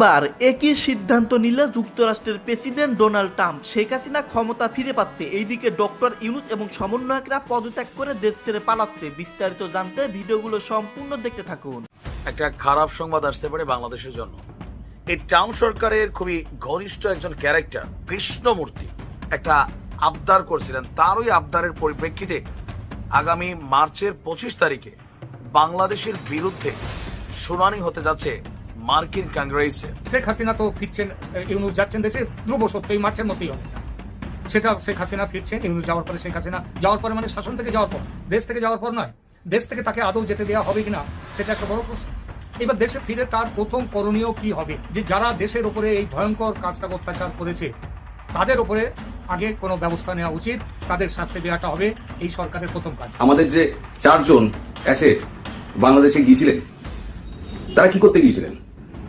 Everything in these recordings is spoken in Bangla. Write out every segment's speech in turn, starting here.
এবার একই সিদ্ধান্ত নিল যুক্তরাষ্ট্রের president Donald Trump. Sheikh Hasina ক্ষমতা ফিরে পাচ্ছে। এইদিকে ডক্টর ইউনুস এবং সমন্বয়করা পদত্যাগ করে দেশ ছেড়ে পালাচ্ছে। বিস্তারিত জানতে ভিডিওগুলো সম্পূর্ণ দেখতে থাকুন। একটা খারাপ সংবাদ আসতে পারে বাংলাদেশের জন্য। এই ট্রাম্প সরকারের খুবই ঘনিষ্ঠ একজন ক্যারেক্টার, কৃষ্ণমূর্তি। একটা আবদার করছিলেন। তার ওই আবদারের পরিপ্রেক্ষিতে আগামী মার্চের পঁচিশ তারিখে বাংলাদেশের বিরুদ্ধে শুনানি হতে যাচ্ছে মার্কিন কংগ্রেসে। শেখ হাসিনা তো ফিরছেন ইউনুস যাচ্ছেন দেশে ধ্রুব সত্য এই মার্চের মধ্যেই হবে। সেটা শেখ হাসিনা ফিরছেন ইউনুস যাওয়ার পরে শেখ হাসিনা যাওয়ার পরে মানে শাসন থেকে যাওয়ার পর দেশ থেকে যাওয়ার পর নয় দেশ থেকে তাকে আদৌ যেতে দেওয়া হবে কিনা সেটা একটা বড় প্রশ্ন। এবার দেশে ফিরে তার প্রথম করণীয় কি হবে? যে যারা দেশের উপরে এই ভয়ঙ্কর কাজটা অত্যাচার করেছে তাদের উপরে আগে কোনো ব্যবস্থা নেওয়া উচিত তাদের শাস্তি দেওয়াটা হবে এই সরকারের প্রথম কাজ। আমাদের যে চারজন অ্যাসেট বাংলাদেশে গিয়েছিলেন তারা কি করতে গিয়েছিলেন?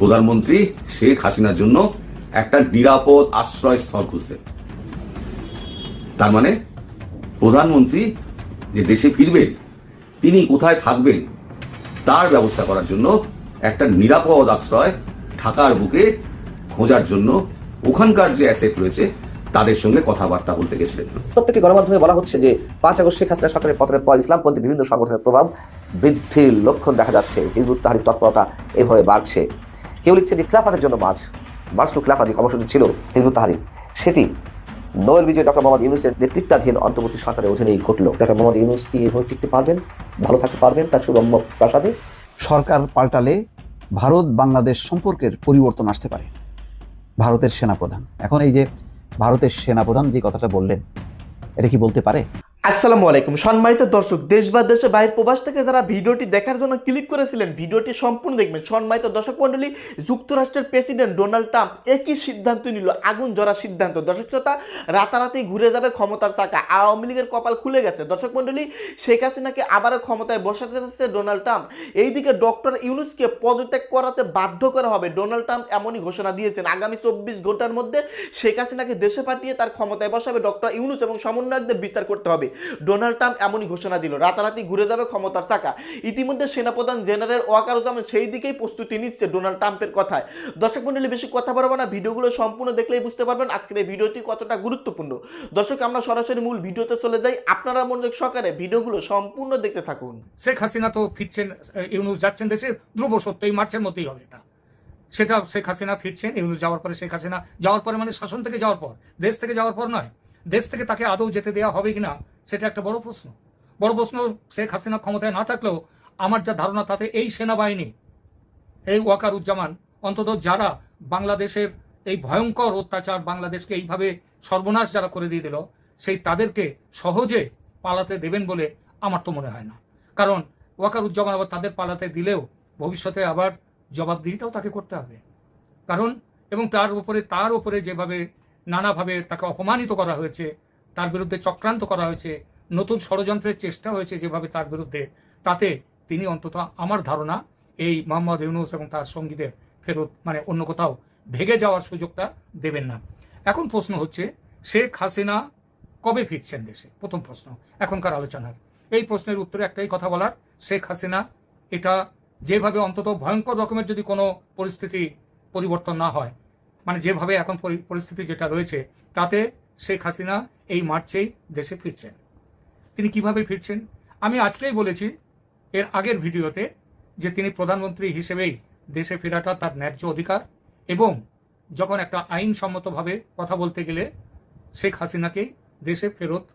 প্রধানমন্ত্রী শেখ হাসিনার জন্য একটা নিরাপদ আশ্রয়স্থল খুঁজতেন তার মানে প্রধানমন্ত্রী যে দেশে ফিরবেন, তিনি কোথায় থাকবেন, তার ব্যবস্থা করার জন্য একটা নিরাপদ আশ্রয় ঢাকার বুকে খোঁজার জন্য ওখানকার যে অ্যাসেট রয়েছে, তাদের সঙ্গে কথাবার্তা বলতে গেছিলেন। প্রত্যেকটি গণমাধ্যমে বলা হচ্ছে যে পাঁচ আগস্ট শেখ হাসিনা সরকারের পতনের পর ইসলামপন্থী বিভিন্ন সংগঠনের প্রভাব বৃদ্ধির লক্ষণ দেখা যাচ্ছে। হিজবুত তাহারির তৎপরতা এভাবে বাড়ছে। কেউ লিখছে যে খিলাফাতের জন্য মার্চ মার্চ টু খিলাফা যে কর্মসূচি ছিল হিজবুত তাহারির সেটি নোয়েল বিজয় ডক্টর মোহাম্মদ ইউনুসের নেতৃত্বাধীন অন্তর্বর্তী সরকারের অধীনেই ঘটল। ডক্টর মোহাম্মদ ইউনুস কি এভাবে টিকতে পারবেন? ভালো থাকতে পারবেন? তার সুরম্য প্রাসাদে সরকার পাল্টালে ভারত বাংলাদেশ সম্পর্কের পরিবর্তন আসতে পারে। ভারতের সেনাপ্রধান। এখন এই যে ভারতের সেনাপ্রধান যে কথাটা বললেন, এটা কি বলতে পারে? আসসালামু আলাইকুম। সম্মানিত দর্শক, দেশ বা দেশে বাইরের প্রবাস থেকে যারা ভিডিওটি দেখার জন্য ক্লিক করেছিলেন, ভিডিওটি সম্পূর্ণ দেখবেন। সম্মানিত দর্শক মণ্ডলী, যুক্তরাষ্ট্রের প্রেসিডেন্ট ডোনাল্ড ট্রাম্প একই সিদ্ধান্ত নিল, আগুন জ্বরা সিদ্ধান্ত। দর্শক শ্রোতা, রাতারাতি ঘুরে যাবে ক্ষমতার চাকা, আওয়ামী লীগের কপাল খুলে গেছে। দর্শক মণ্ডলী, শেখ হাসিনাকে আবারও ক্ষমতায় বসাতে যাচ্ছে ডোনাল্ড ট্রাম্প এইদিকে ডক্টর ইউনুসকে পদত্যাগ করাতে বাধ্য করা হবে। ডোনাল্ড ট্রাম্প এমনই ঘোষণা দিয়েছেন। আগামী চব্বিশ ঘণ্টার মধ্যে শেখ হাসিনাকে দেশে পাঠিয়ে তার ক্ষমতায় বসাবে ডক্টর ইউনুস এবং সমন্বয়কদের বিচার করতে হবে। ডোনাল্ড ট্রাম্প এমনই ঘোষণা দিল। রাতারাতি ঘুরে যাবে ক্ষমতার চাকা। ইতিমধ্যে সেনাপ্রধান জেনারেল ওয়াকারুজ্জামান সেই দিকেই প্রস্তুতি নিচ্ছে ডোনাল্ড ট্রাম্পের কথায়। দর্শক মন্ডলী বেশি কথা বলব না। ভিডিওগুলো সম্পূর্ণ দেখলেই বুঝতে পারবেন আজকের এই ভিডিওটি কতটা গুরুত্বপূর্ণ। দর্শক, আমরা সরাসরি মূল ভিডিওতে চলে যাই। আপনারা মনোযোগ সহকারে ভিডিওগুলো সম্পূর্ণ দেখতে থাকুন। শেখ হাসিনা তো ফিরছেন ইউনুস যাচ্ছেন দেশে। ধ্রুব সত্য এই মার্চের মধ্যেই হবে এটা। সেটা শেখ হাসিনা ফিরছেন, ইউনুস যাওয়ার পরে শেখ হাসিনা। যাওয়ার পরে মানে শাসন থেকে যাওয়ার পর। দেশ থেকে যাওয়ার পর নয়। দেশ থেকে তাকে আদৌ যেতে দেওয়া হবে কিনা সেটা একটা বড় প্রশ্ন। বড় প্রশ্ন, শেখ হাসিনা ক্ষমতায় না থাকলেও আমার যা ধারণা তাতে এই সেনাবাহিনী, এই ওয়াকার উজ্জামান অন্তত যারা বাংলাদেশের এই ভয়ঙ্কর অত্যাচার বাংলাদেশকে এইভাবে সর্বনাশ যারা করে দিয়ে দিল, সেই তাদেরকে সহজে পালাতে দেবেন বলে আমার তো মনে হয় না। কারণ ওয়াকার উজ্জামান আবার তাদের পালাতে দিলেও ভবিষ্যতে আবার জবাবদিহিটাও তাকে করতে হবে। কারণ, এবং তার উপরে তার উপরে যেভাবে নানাভাবে তাকে অপমানিত করা হয়েছে তার বিরুদ্ধে চক্রান্ত করা হয়েছে, নতুন ষড়যন্ত্রের চেষ্টা হয়েছে যেভাবে তার বিরুদ্ধে, তাতে তিনি অন্তত আমার ধারণা এই মোহাম্মদ ইউনুস এবং তার সঙ্গীদের ফেরত মানে অন্য কোথাও ভেগে যাওয়ার সুযোগটা দেবেন না। এখন প্রশ্ন হচ্ছে, শেখ হাসিনা কবে ফিরছেন দেশে? প্রথম প্রশ্ন, এখনকার আলোচনার এই প্রশ্নের উত্তরে একটাই কথা বলার, শেখ হাসিনা এটা যেভাবে অন্তত ভয়ঙ্কর রকমের যদি কোনো পরিস্থিতি পরিবর্তন না হয় মানে যেভাবে এখন পরি- পরিস্থিতি যেটা রয়েছে, তাতে শেখ হাসিনা এই মার্চেই দেশে ফিরছেন। তিনি কীভাবে ফিরছেন? আমি আজকেই বলেছি এর আগের ভিডিওতে যে তিনি প্রধানমন্ত্রী হিসেবেই দেশে ফেরাটা তার ন্যায্য অধিকার এবং যখন একটা আইনসম্মতভাবে কথা বলতে গেলে শেখ হাসিনাকেই দেশে ফেরত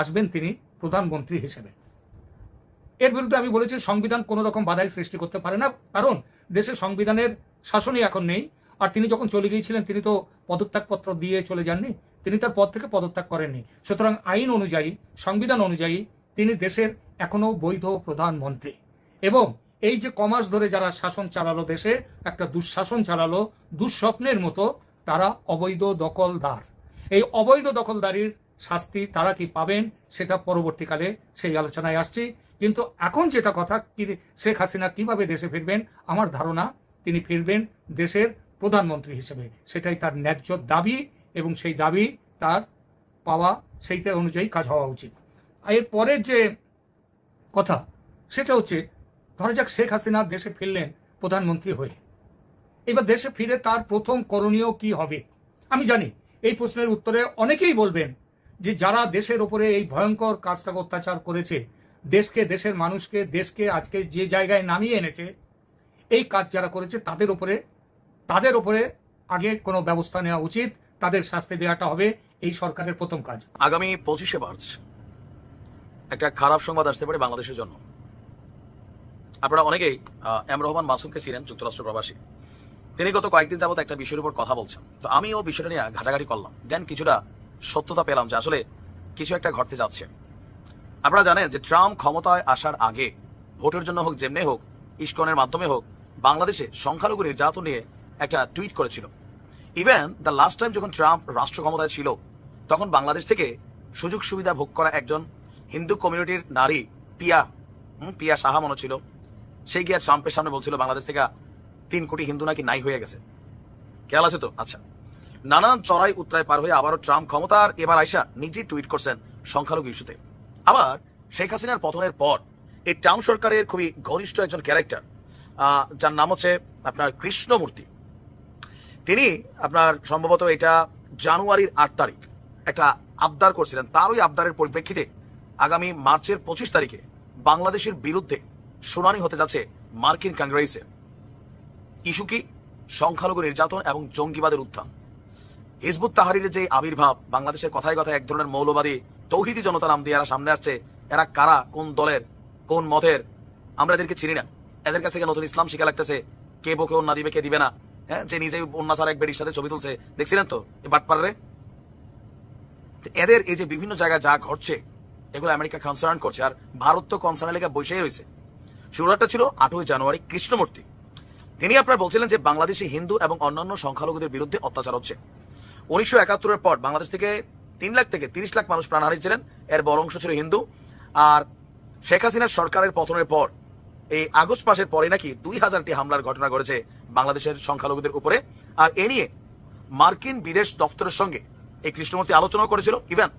আসবেন তিনি প্রধানমন্ত্রী হিসেবে। এর বিরুদ্ধে আমি বলেছি সংবিধান কোনো রকম বাধাই সৃষ্টি করতে পারে না, কারণ দেশে সংবিধানের শাসনই এখন নেই। আর তিনি যখন চলে গিয়েছিলেন, তিনি তো পদত্যাগপত্র দিয়ে চলে যাননি, তিনি তার পদ থেকে পদত্যাগ করেননি। সুতরাং আইন অনুযায়ী, সংবিধান অনুযায়ী, তিনি দেশের এখনও বৈধ প্রধানমন্ত্রী। এবং এই যে কমাস ধরে যারা শাসন চালালো দেশে, একটা দুঃশাসন চালালো, দুঃস্বপ্নের মতো, তারা অবৈধ দখলদার। এই অবৈধ দখলদারির শাস্তি তারা কি পাবেন, সেটা পরবর্তীকালে সেই আলোচনায় আসছি। কিন্তু এখন যেটা কথা শেখ হাসিনা কীভাবে দেশে ফিরবেন, আমার ধারণা, তিনি ফিরবেন দেশের প্রধানমন্ত্রী হিসেবে। সেটাই তার ন্যায্য দাবি এবং সেই দাবি তার পাওয়া সেইটা অনুযায়ী কাজ হওয়া উচিত। এর পরের যে কথা, সেটা হচ্ছে, ধরা যাক শেখ হাসিনা দেশে ফিরলেন প্রধানমন্ত্রী হয়ে। এবার দেশে ফিরে তার প্রথম করণীয় কি হবে? আমি জানি, এই প্রশ্নের উত্তরে অনেকেই বলবেন যে যারা দেশের ওপরে এই ভয়ঙ্কর কাজটাকে অত্যাচার করেছে, দেশকে, দেশের মানুষকে, দেশকে আজকে যে জায়গায় নামিয়ে এনেছে, এই কাজ যারা করেছে তাদের উপরে তাদের উপরে আগে কোনো ব্যবস্থা নেওয়া উচিত। তাদের শাস্তি দেওয়াটা হবে এই সরকারের প্রথম কাজ। আগামী পঁচিশে মার্চ একটা খারাপ সংবাদ আসতে পারে বাংলাদেশের জন্য। আপনারা অনেকেই এম রহমান মাসুমকে ছিলেন যুক্তরাষ্ট্র প্রবাসী। তিনি গত কয়েকদিন যাবত একটা বিষয়ের উপর কথা বলছেন। তো আমিও বিষয়টা নিয়ে ঘাটাঘাটি করলাম। দেন কিছুটা সত্যতা পেলাম যে আসলে কিছু একটা ঘটতে যাচ্ছে। আপনারা জানেন যে ট্রাম্প ক্ষমতায় আসার আগে, ভোটের জন্য হোক, যেমনি হোক, ইস্কনের মাধ্যমে হোক, বাংলাদেশে সংখ্যালঘু নির্যাতন নিয়ে একটা টুইট করেছিল। ইভেন দ্য লাস্ট টাইম যখন ট্রাম্প রাষ্ট্র ক্ষমতায় ছিল, তখন বাংলাদেশ থেকে সুযোগ সুবিধা ভোগ করা একজন হিন্দু কমিউনিটির নারী, পিয়া পিয়া সাহা মনে ছিল সেই গিয়ে ট্রাম্পের সামনে বলছিল, বাংলাদেশ থেকে তিন কোটি হিন্দু নাকি নাই হয়ে গেছে। খেয়াল আছে তো? আচ্ছা। নানান চড়াই উত্তরায় পার হয়ে আবারও ট্রাম্প ক্ষমতার এবার আইসা নিজেই টুইট করছেন সংখ্যালঘু ইস্যুতে। আবার শেখ হাসিনার পতনের পর এই ট্রাম্প সরকারের খুবই ঘনিষ্ঠ একজন ক্যারেক্টার যার নাম হচ্ছে আপনার কৃষ্ণমূর্তি। তিনি আপনার সম্ভবত এটা জানুয়ারির আট তারিখ একটা আবদার করছিলেন। তার ওই আবদারের পরিপ্রেক্ষিতে আগামী মার্চের পঁচিশ তারিখে বাংলাদেশের বিরুদ্ধে শুনানি হতে যাচ্ছে মার্কিন কংগ্রেসে। ইস্যু কি? সংখ্যালঘু নির্যাতন এবং জঙ্গিবাদের উত্থান। হিজবুত তাহারির যে আবির্ভাব, বাংলাদেশের কথায় কথায় এক ধরনের মৌলবাদী, তৌহিদি জনতা নাম দিয়ে এরা সামনে আসছে। এরা কারা? কোন দলের? কোন মতের? আমরা এদেরকে চিনি না। এদের কাছ থেকে নতুন ইসলাম শিখা লাগতেছে। কে বকে অন্য দিবে, কে দিবে না? হ্যাঁ যে নিজেই অন্যাসার এক বেডির সাথে ছবি তুলছে। দেখছিলেন তো? তো এদের এই যে বিভিন্ন জায়গায় যা ঘটছে, এগুলো আমেরিকা কনসার্ন করছে। আর ভারত তো কনসার্ন লেখা বসেই রয়েছে। শুরুটা ছিল জানুয়ারি কৃষ্ণমূর্তি। তিনি আপনার বলছিলেন যে বাংলাদেশে হিন্দু এবং অন্যান্য সংখ্যালঘুদের বিরুদ্ধে অত্যাচার হচ্ছে। উনিশশো একাত্তরের পর বাংলাদেশ থেকে তিন লাখ থেকে তিরিশ লাখ মানুষ প্রাণ হারিয়েছিলেন। এর বড় অংশ ছিল হিন্দু। আর শেখ হাসিনার সরকারের পতনের পর, এই আগস্ট মাসের পরে নাকি দুই হাজারটি হামলার ঘটনা ঘটেছে বাংলাদেশের সংখ্যালঘুদের উপরে। আর এ নিয়ে মার্কিন বিদেশ দপ্তরের সঙ্গে এই কৃষ্ণমূর্তি আলোচনা করেছিল। ইভেন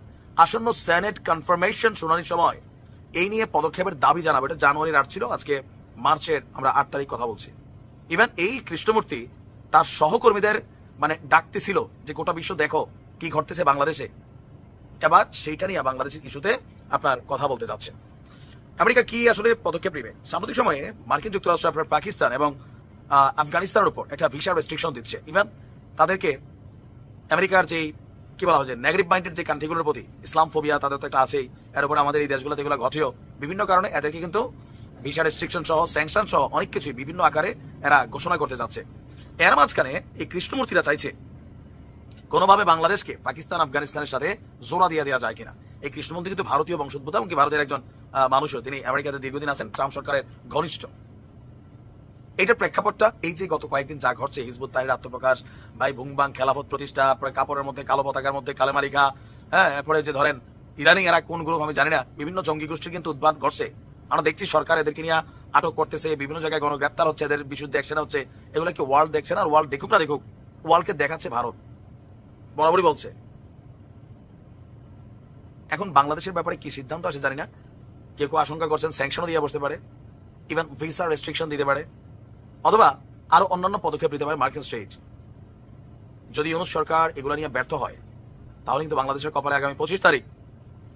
আসন্ন সেনেট কনফার্মেশন শুনানির সময় এই নিয়ে পদক্ষেপের দাবি জানাবে। এটা জানুয়ারির আট ছিল, আজকে মার্চের আমরা আট তারিখ কথা বলছি। ইভেন এই কৃষ্ণমূর্তি তার সহকর্মীদের মানে ডাকতেছিল যে, গোটা বিশ্ব দেখো কি ঘটতেছে বাংলাদেশে। এবার সেইটা নিয়ে বাংলাদেশের ইস্যুতে আপনার কথা বলতে যাচ্ছে আমেরিকা কি আসলে পদক্ষেপ নেবে? সাম্প্রতিক সময়ে মার্কিন যুক্তরাষ্ট্র, আপনার পাকিস্তান এবং আফগানিস্তানের উপর একটা ভিসা রেস্ট্রিকশন দিচ্ছে। ইভেন তাদেরকে আমেরিকার যে কি বলা হয় যে নেগেটিভ মাইন্ডের যে কান্ট্রিগুলোর প্রতি ইসলাম ফোবিয়া তাদের তো একটা আছেই। এর উপর আমাদের এই দেশগুলোতে এগুলো ঘটেও। বিভিন্ন কারণে এদেরকে কিন্তু ভিসা রেস্ট্রিকশন সহ স্যাংশন সহ অনেক কিছুই বিভিন্ন আকারে এরা ঘোষণা করতে যাচ্ছে। এর মাঝখানে এই কৃষ্ণমূর্তিরা চাইছে, কোনোভাবে বাংলাদেশকে পাকিস্তান, আফগানিস্তানের সাথে জোড়া দিয়ে দেওয়া যায় কিনা। এই কৃষ্ণমন্ত্রী কিন্তু ভারতীয় বংশোদ্ভূত এমনকি ভারতের একজন মানুষও। তিনি আমেরিকাতে দীর্ঘদিন আছেন, ট্রাম্প সরকারের ঘনিষ্ঠ। এটার প্রেক্ষাপটটা, এই যে গত কয়েকদিন যা ঘটছে, হিজবুত তাহির, আত্মপ্রকাশ, ভাই, ভুংবাং খেলাফত প্রতিষ্ঠা কাপড়ের মধ্যে, কালো পতাকার মধ্যে কালেমারিকা হ্যাঁ এরপরে যে ধরেন, ইরানি এরা কোন গ্রুপ আমি জানি না, বিভিন্ন জঙ্গি গোষ্ঠী কিন্তু উদ্বাদ ঘটছে। আমরা দেখছি সরকার এদেরকে নিয়ে আটক করতেছে, বিভিন্ন জায়গায় গণগ্রেপ্তার হচ্ছে, এদের বিশুদ্ধ অ্যাকশন হচ্ছে, এগুলো কি ওয়ার্ল্ড দেখছে না? ওয়ার্ল্ড দেখুক না দেখুক ওয়ার্ল্ডকে দেখাচ্ছে ভারত। বরাবরই বলছে। এখন বাংলাদেশের ব্যাপারে কি সিদ্ধান্ত আসে জানি না। কেউ কেউ আশঙ্কা করছেন স্যাংশনও দিয়ে বসতে পারে। ইভেন ভিসা রেস্ট্রিকশন দিতে পারে। অথবা আরও অন্যান্য পদক্ষেপ নিতে পারে মার্কিন স্টেট। যদি ইউনুস সরকার এগুলো নিয়ে ব্যর্থ হয়, তাহলে কিন্তু বাংলাদেশের কপালে আগামী পঁচিশ তারিখ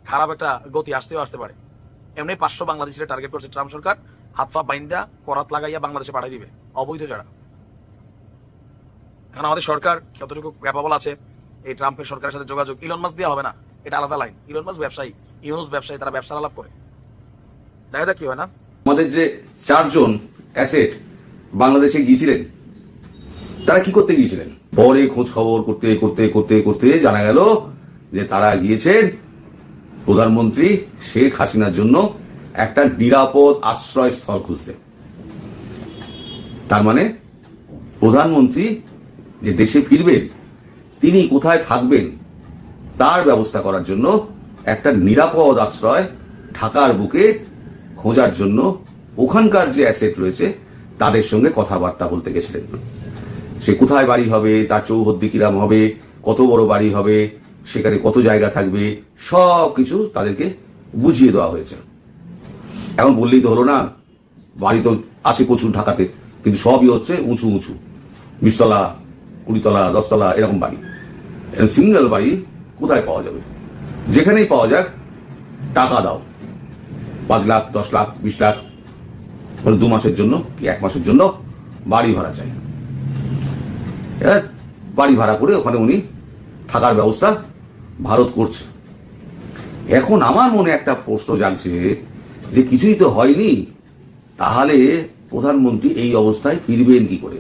খারাপ একটা গতি আসতেও আসতে পারে। এমনি পাঁচশো বাংলাদেশের টার্গেট করছে ট্রাম্প সরকার, হাত পা বাইন্দা, করাত লাগাইয়া বাংলাদেশে পাঠিয়ে দিবে। অবৈধ যারা। এখন আমাদের সরকার কতটুকু ক্যাপাবল আছে, এই ট্রাম্পের সরকারের সাথে যোগাযোগ ইলন মাস দেওয়া হবে না। এটা আলাদা লাইন ইলন মাস ব্যবসায়ী ইউনুস ব্যবসায়ী, তারা ব্যবসা আলাপ করে। দেখা যাক কি হয় না? আমাদের যে চারজন অ্যাসেট বাংলাদেশে গিয়েছিলেন। তারা কি করতে গিয়েছিলেন? পরে খোঁজ খবর করতে করতে করতে করতে জানা গেল যে তারা গিয়েছেন প্রধানমন্ত্রী শেখ হাসিনার জন্য একটা নিরাপদ আশ্রয় স্থল খুঁজতে। তার মানে প্রধানমন্ত্রী যে দেশে ফিরবেন, তিনি কোথায় থাকবেন, তার ব্যবস্থা করার জন্য একটা নিরাপদ আশ্রয় ঢাকার বুকে খোঁজার জন্য ওখানকার যে অ্যাসেট রয়েছে তাদের সঙ্গে কথাবার্তা বলতে গেছিলেন। সে কোথায় বাড়ি হবে, তার চৌহদ্দি কিরাম হবে, কত বড় বাড়ি হবে, সেখানে কত জায়গা থাকবে, সব কিছু তাদেরকে বুঝিয়ে দেওয়া হয়েছে। এখন বললেই তো হলো না, বাড়ি তো আছে প্রচুর ঢাকাতে, কিন্তু সবই হচ্ছে উঁচু উঁচু। বিশতলা, কুড়িতলা, দশতলা, এরকম বাড়ি। সিঙ্গেল বাড়ি কোথায় পাওয়া যাবে? যেখানেই পাওয়া যাক, টাকা দাও। পাঁচ লাখ, দশ লাখ, বিশ লাখ মানে দু মাসের জন্য কি এক মাসের জন্য বাড়ি ভাড়া চাই। এবার বাড়ি ভাড়া করে ওখানে উনি থাকার ব্যবস্থা ভারত করছে। এখন আমার মনে একটা প্রশ্ন জাগছে যে কিছুই তো হয়নি, তাহলে প্রধানমন্ত্রী এই অবস্থায় ফিরবেন কি করে?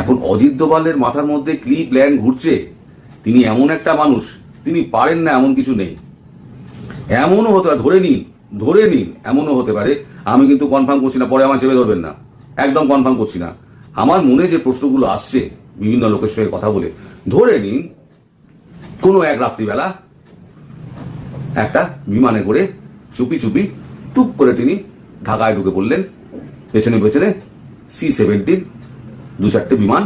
এখন অজিত দোভালের মাথার মধ্যে কি প্ল্যান ঘুরছে? তিনি এমন একটা মানুষ, তিনি পারেন না এমন কিছু নেই। এমনও হতে পারে, ধরে নিন ধরে নিন, এমনও হতে পারে আমি কিন্তু কনফার্ম করছি না, পরে আমার চেপে ধরবেন না। একদম কনফার্ম করছি না। আমার মনে যে প্রশ্নগুলো আসছে, বিভিন্ন লোকের সঙ্গে কথা বলে, ধরে নিন কোনো এক রাত্রিবেলা একটা বিমানে করে চুপি চুপি টুপ করে তিনি ঢাকায় ঢুকে পড়লেন। পেছনে পেছনে সি সেভেন্টিন দু চারটে বিমান,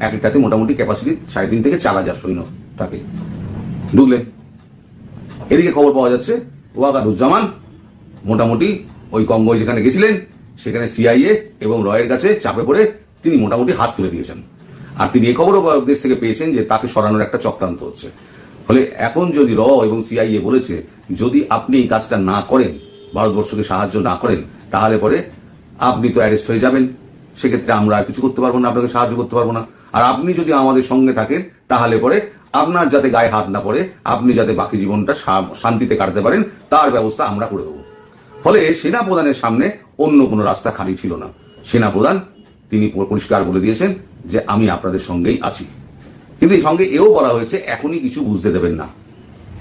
এক একটাতে মোটামুটি ক্যাপাসিটি সাড়ে তিন থেকে চার হাজার সৈন্য থাকে। ঢুকলেন। এদিকে খবর পাওয়া যাচ্ছে ওয়াকারুজ্জামান মোটামুটি ওই কঙ্গোয় যেখানে গেছিলেন, সেখানে সিআইএ এবং রয়ের কাছে চাপে পড়ে তিনি মোটামুটি হাত তুলে দিয়েছেন। আর তিনি এই খবরও দেশ থেকে পেয়েছেন যে তাকে সরানোর একটা চক্রান্ত হচ্ছে। ফলে এখন যদি র এবং সিআইএ বলেছে, যদি আপনি এই কাজটা না করেন, ভারতবর্ষকে সাহায্য না করেন, তাহলে পরে আপনি তো অ্যারেস্ট হয়ে যাবেন। সেক্ষেত্রে আমরা আর কিছু করতে পারব না, আপনাকে সাহায্য করতে পারব না। আর আপনি যদি আমাদের সঙ্গে থাকেন, তাহলে পরে আপনার যাতে গায়ে হাত না পড়ে, আপনি যাতে বাকি জীবনটা শান্তিতে কাটাতে পারেন, তার ব্যবস্থা আমরা করে দেবো। ফলে সেনা প্রধানের সামনে অন্য কোনো রাস্তা খালি ছিল না। সেনা প্রধান তিনি পরিষ্কার বলে দিয়েছেন যে, আমি আপনাদের সঙ্গেই আছি। কিন্তু এই সঙ্গে এও বলা হয়েছে, এখনই কিছু বুঝতে দেবেন না।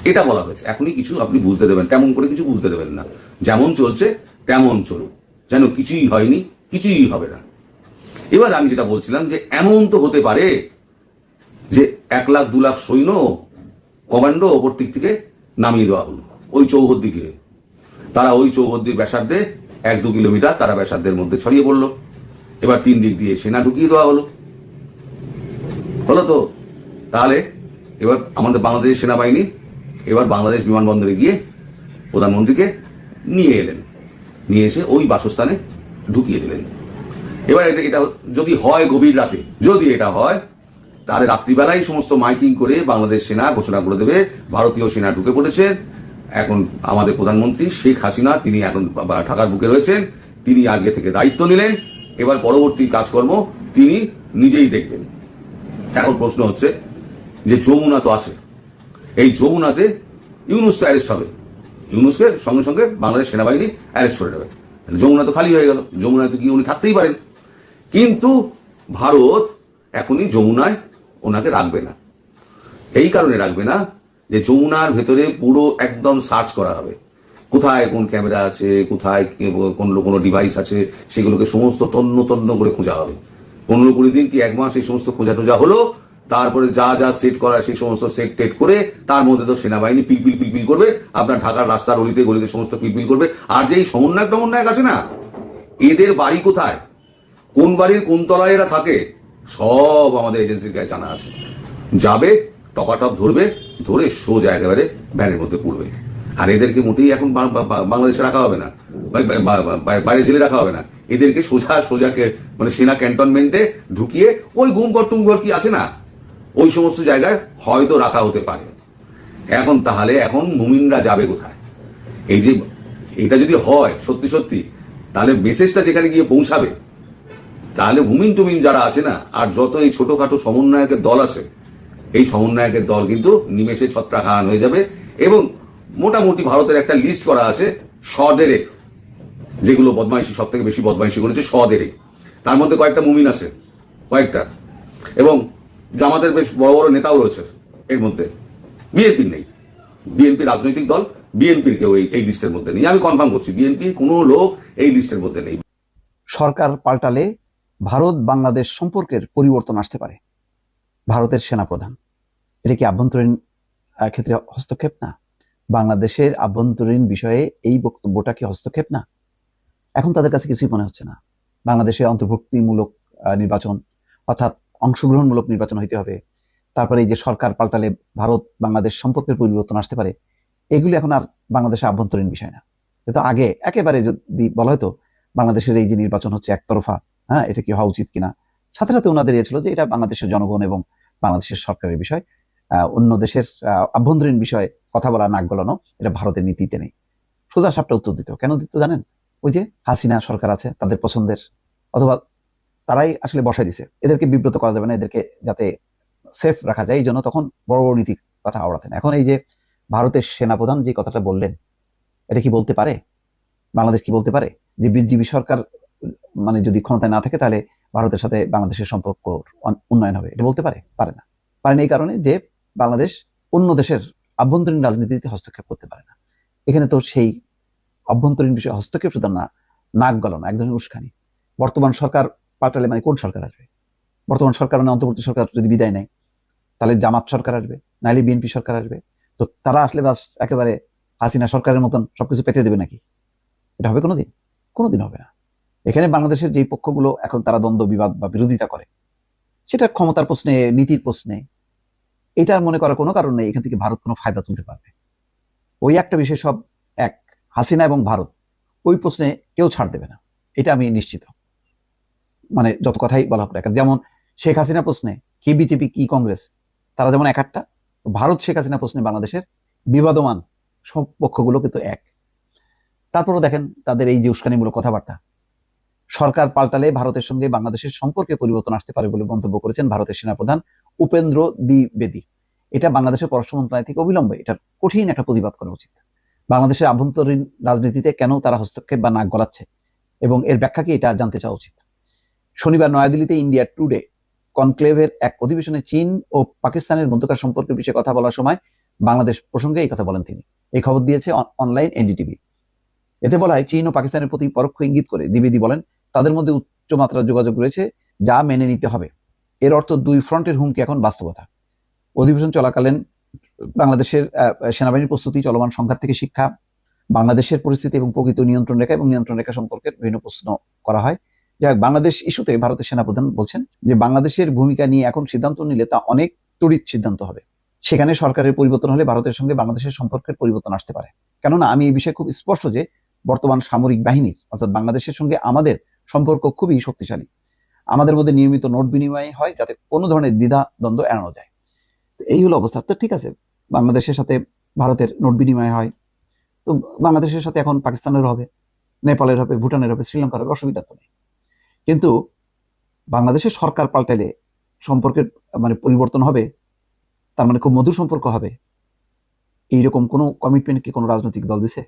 এটা বলা হয়েছে, এখনই কিছু আপনি বুঝতে দেবেন, তেমন করে কিছু বুঝতে দেবেন না। যেমন চলছে, তেমন চলুক। যেন কিছুই হয়নি, কিছুই হবে না। এবার আমি যেটা বলছিলাম যে, এমন তো হতে পারে যে, এক লাখ, দু লাখ সৈন্য কমান্ডো ওপর দিক থেকে নামিয়ে দেওয়া হলো, ওই চৌহদ্দি তারা ওই চৌহদ্দির ব্যাসার্ধে এক দু কিলোমিটার তারা ব্যাসার্ধের মধ্যে ছড়িয়ে পড়ল। এবার তিন দিক দিয়ে সেনা ঢুকিয়ে দেওয়া হলো। হলো তো? তাহলে এবার আমাদের বাংলাদেশ সেনাবাহিনী, এবার বাংলাদেশ বিমানবন্দরে গিয়ে প্রধানমন্ত্রীকে নিয়ে এলেন। নিয়ে এসে ওই বাসস্থানে ঢুকিয়ে দিলেন। এবার এটা এটা যদি হয় গভীর রাতে, যদি এটা হয়, তাহলে রাত্রিবেলায় সমস্ত মাইকিং করে বাংলাদেশ সেনা ঘোষণা করে দেবে, ভারতীয় সেনা ঢুকে পড়েছে এখন আমাদের প্রধানমন্ত্রী শেখ হাসিনা, তিনি এখন ঢাকার বুকে রয়েছেন, তিনি আজকে থেকে দায়িত্ব নিলেন। এবার পরবর্তী কাজকর্ম তিনি নিজেই দেখবেন। এখন প্রশ্ন হচ্ছে যে যমুনা তো আছে। এই যমুনাতে ইউনুস তো অ্যারেস্ট হবে। ইউনুসকে সঙ্গে সঙ্গে বাংলাদেশ সেনাবাহিনী অ্যারেস্ট করে নেবে। যমুনা তো খালি হয়ে গেল। যমুনায় তো কি উনি থাকতেই পারেন? কিন্তু ভারত এখনই যমুনায় ওনাকে রাখবে না। এই কারণে রাখবে না যে যমুনার ভেতরে পুরো একদম সার্চ করা হবে। কোথায় কোন ক্যামেরা আছে, কোথায় কোন কোনো ডিভাইস আছে, সেগুলোকে সমস্ত তন্ন তন্ন করে খোঁজা হবে। পনেরো কুড়ি দিন কি এক মাস এই সমস্ত খোঁজা টোজা হলো? তারপরে যা যা সেট করা সেই সমস্ত সেট টেট করে তার মধ্যে তো সেনাবাহিনী পিলপিল পিলপিল করবে, আপনার ঢাকার রাস্তার অলিতে গলিতে সমস্ত পিলপিল করবে। আর যেই সমন্বয়ক টমন্বয়ক আছে না, এদের বাড়ি কোথায়? কোন বাড়ির কোন তলায় এরা থাকে? সব আমাদের এজেন্সির গায়ে জানা আছে। যাবে টপাটপ ধরবে, ধরে সোজা একেবারে ভ্যানের মধ্যে পড়বে। আর এদেরকে মোটেই এখন বাংলাদেশে রাখা হবে না। বাইরে জেলে রাখা হবে না। এদেরকে সোজা সোজাকে মানে সেনা ক্যান্টনমেন্টে ঢুকিয়ে ওই গুমঘর টুমঘর কি আছে না? ওই সমস্ত জায়গায় হয়তো রাখা হতে পারে। এখন তাহলে এখন মুমিনরা যাবে কোথায়? এই যে এটা যদি হয়, সত্যি সত্যি, তাহলে মেসেজটা যেখানে গিয়ে পৌঁছাবে, তাহলে মুমিন টুমিন যারা আছে না, আর যত এই ছোটখাটো সমন্বয়কের দল আছে এই সমন্বয়কের দল কিন্তু নিমেষে ছত্রাখান হয়ে যাবে এবং মোটামুটি ভারতের একটা লিস্ট করা আছে সদেরে যেগুলো বদমাইশি সব থেকে বেশি বদমাইশি করেছে সদেরে তার মধ্যে কয়েকটা মুমিন আছে, কয়েকটা। এবং জামাতের বেশ বড় বড় নেতাও রয়েছে এর মধ্যে। বিএনপির নেই। বিএনপি রাজনৈতিক দল বিএনপির কেউ এই এই লিস্টের মধ্যে নেই। আমি কনফার্ম করছি বিএনপির কোনো লোক এই লিস্টের মধ্যে নেই। সরকার পাল্টালে ভারত বাংলাদেশ সম্পর্কের পরিবর্তন আসতে পারে, ভারতের সেনাপ্রধান। এটা কি আভ্যন্তরীণ ক্ষেত্রে হস্তক্ষেপ না? বাংলাদেশের আভ্যন্তরীণ বিষয়ে এই বক্তব্যটা কি হস্তক্ষেপ না? এখন তাদের কাছে কিছুই মনে হচ্ছে না। বাংলাদেশে অন্তর্ভুক্তিমূলক নির্বাচন, অর্থাৎ অংশগ্রহণমূলক নির্বাচন হইতে হবে। তারপরে এই যে সরকার পাল্টালে ভারত বাংলাদেশ সম্পর্কের পরিবর্তন আসতে পারে, এগুলি এখন আর বাংলাদেশের আভ্যন্তরীণ বিষয় না। কিন্তু আগে একেবারে যদি বলা হয়তো বাংলাদেশের এই যে নির্বাচন হচ্ছে একতরফা হ্যাঁ এটা কি হওয়া উচিত কিনা? সাথে সাথে ওনাদের ইয়ে ছিল যে এটা বাংলাদেশের জনগণ এবং বাংলাদেশের সরকারের বিষয়। অন্য দেশের আভ্যন্তরীণ বিষয়ে কথা বলা নাক গলানো এটা ভারতের নীতিতে নেই। সোজা সাপটা উত্তর দিত। কেন দিত জানেন? ওই যে হাসিনা সরকার আছে, তাদের পছন্দের, অথবা তারাই আসলে বসাই দিছে। এদেরকে বিব্রত করা যাবে না, এদেরকে যাতে সেফ রাখা যায়। এই জন্য তখন বড় বড় নীতি কথা আওড়াতেন এখন এই যে ভারতের সেনাপ্রধান যে কথাটা বললেন, এটা কি বলতে পারে? বাংলাদেশ কি বলতে পারে? যে বিজেপি সরকার মানে যদি ক্ষমতায় না থাকে, তাহলে ভারতের সাথে বাংলাদেশের সম্পর্ক উন্নয়ন হবে। এটা বলতে পারে? পারে না। পারে না এই কারণে যে বাংলাদেশ অন্য দেশের আভ্যন্তরীণ রাজনীতিতে হস্তক্ষেপ করতে পারে না। এখানে তো সেই অভ্যন্তরীণ বিষয়ে হস্তক্ষেপ শুধু না, নাক গলানো, এক ধরনের উস্কানি। বর্তমান সরকার পাল্টালে মানে কোন সরকার আসবে? বর্তমান সরকার মানে অন্তর্বর্তী সরকার যদি বিদায় নেয়, তাহলে জামাত সরকার আসবে, নাইলে বিএনপি সরকার আসবে। তো তারা আসলে বাস একেবারে হাসিনা সরকারের মতন সবকিছু পেতে দেবে নাকি? এটা হবে কোনোদিন? কোনোদিন হবে না। এখানে বাংলাদেশের যে পক্ষগুলো এখন তারা দ্বন্দ্ব, বিবাদ বা বিরোধিতা করে, সেটা ক্ষমতার প্রশ্নে, নীতির প্রশ্নে এটা মনে করার কোনো কারণ নেই, এখান থেকে ভারত কোনো ফায়দা তুলতে পারবে। ওই একটা বিষয় সব এক, হাসিনা এবং ভারত, ওই প্রশ্নে কেউ ছাড় দেবে না। এটা আমি নিশ্চিত। মানে যত কথাই বলা হোক যেমন শেখ হাসিনা প্রশ্নে কি বিজেপি, কি কংগ্রেস, তারা যেমন এক একটা ভারত শেখ হাসিনা প্রশ্নে বাংলাদেশের বিবাদমান সব পক্ষগুলো কিন্তু এক। তারপরও দেখেন তাদের এই যে উস্কানিমূলক কথাবার্তা, সরকার পাল্টালে ভারতের সঙ্গে বাংলাদেশের সম্পর্কে পরিবর্তন আসতে পারে বলে মন্তব্য করেছেন ভারতের সেনাপ্রধান উপেন্দ্র দ্বিবেদী এটা বাংলাদেশের পররাষ্ট্র মন্ত্রণালয় থেকে অবিলম্বে। এটার কঠিন একটা প্রতিবাদ করা উচিত। বাংলাদেশের আভ্যন্তরীণ রাজনীতিতে কেন তারা হস্তক্ষেপ বা নাক গলাচ্ছে? এবং এর ব্যাখ্যা কি এটা জানতে চাওয়া উচিত? শনিবার নয়াদিল্লিতে ইন্ডিয়া টুডে কনক্লেভের এক অধিবেশনে চীন ও পাকিস্তানের মধ্যকার সম্পর্কের বিষয়ে কথা বলার সময় বাংলাদেশ প্রসঙ্গে এই কথা বলেন তিনি। এই খবর দিয়েছে অনলাইন এনডিটিভি। এতে বলা হয়, চীন ও পাকিস্তানের প্রতি পরোক্ষ ইঙ্গিত করে দ্বিবেদী বলেন, তাদের মধ্যে উচ্চমাত্রার যোগাযোগ রয়েছে, যা মেনে নিতে হবে। এর অর্থ দুই ফ্রন্টের হুমকি এখন বাস্তবতা। অধিবেশন চলাকালীন বাংলাদেশের সেনাবাহিনীর প্রস্তুতি, চলমান সংঘাত থেকে শিক্ষা, বাংলাদেশের পরিস্থিতি এবং প্রকৃত নিয়ন্ত্রণ রেখা এবং নিয়ন্ত্রণ রেখা সম্পর্কে বিভিন্ন প্রশ্ন করা হয়। যাই বাংলাদেশ ইস্যুতে ভারতের সেনাপ্রধান বলছেন যে, বাংলাদেশের ভূমিকা নিয়ে এখন সিদ্ধান্ত নিলে তা অনেক তড়িৎ সিদ্ধান্ত হবে। সেখানে সরকারের পরিবর্তন হলে ভারতের সঙ্গে বাংলাদেশের সম্পর্কের পরিবর্তন আসতে পারে। কেননা, আমি এই বিষয়ে খুব স্পষ্ট যে, বর্তমান সামরিক বাহিনীর, অর্থাৎ বাংলাদেশের সঙ্গে আমাদের সম্পর্ক খুবই শক্তিশালী। আমাদের মধ্যে নিয়মিত নোট বিনিময় হয় যাতে কোনো ধরনের দ্বিধা দ্বন্দ্ব এড়ানো যায়। তো এই হলো অবস্থা। তো ঠিক আছে, বাংলাদেশের সাথে ভারতের নোট বিনিময় হয়। তো বাংলাদেশের সাথে এখন পাকিস্তানের হবে, নেপালের হবে, ভুটানের হবে, শ্রীলঙ্কার হবে, অসুবিধা তো নেই। কিন্তু বাংলাদেশের সরকার পাল্টালে সম্পর্কের মানে পরিবর্তন হবে, তার মানে খুব মধুর সম্পর্ক হবে। এইরকম কোনো কমিটমেন্ট কি কোনো রাজনৈতিক দল দিছে?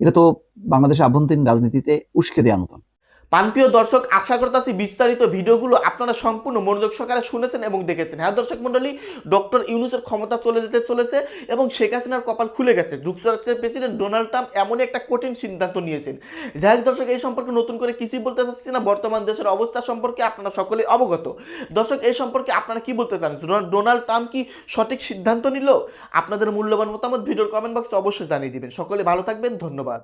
এটা তো বাংলাদেশের আভ্যন্তরীণ রাজনীতিতে উস্কে দেওয়ার মতন। পানপ্রিয় দর্শক, আশা করতেছি বিস্তারিত ভিডিওগুলো আপনারা সম্পূর্ণ মনোযোগ সহকারে শুনেছেন এবং দেখেছেন। হ্যাঁ দর্শক মন্ডলী ডক্টর ইউনুসের ক্ষমতা চলে যেতে চলেছে এবং শেখ হাসিনার কপাল খুলে গেছে। যুক্তরাষ্ট্রের প্রেসিডেন্ট ডোনাল্ড ট্রাম্প এমনই একটা কঠিন সিদ্ধান্ত নিয়েছেন। যাই দর্শক, এই সম্পর্কে নতুন করে কিছুই বলতে চাচ্ছি না। বর্তমান দেশের অবস্থা সম্পর্কে আপনারা সকলে অবগত। দর্শক, এই সম্পর্কে আপনারা কি বলতে চান? ডোনাল্ড ট্রাম্প কি সঠিক সিদ্ধান্ত নিল? আপনাদের মূল্যবান মতামত ভিডিওর কমেন্ট বক্সে অবশ্যই জানিয়ে দিবেন। সকলে ভালো থাকবেন, ধন্যবাদ।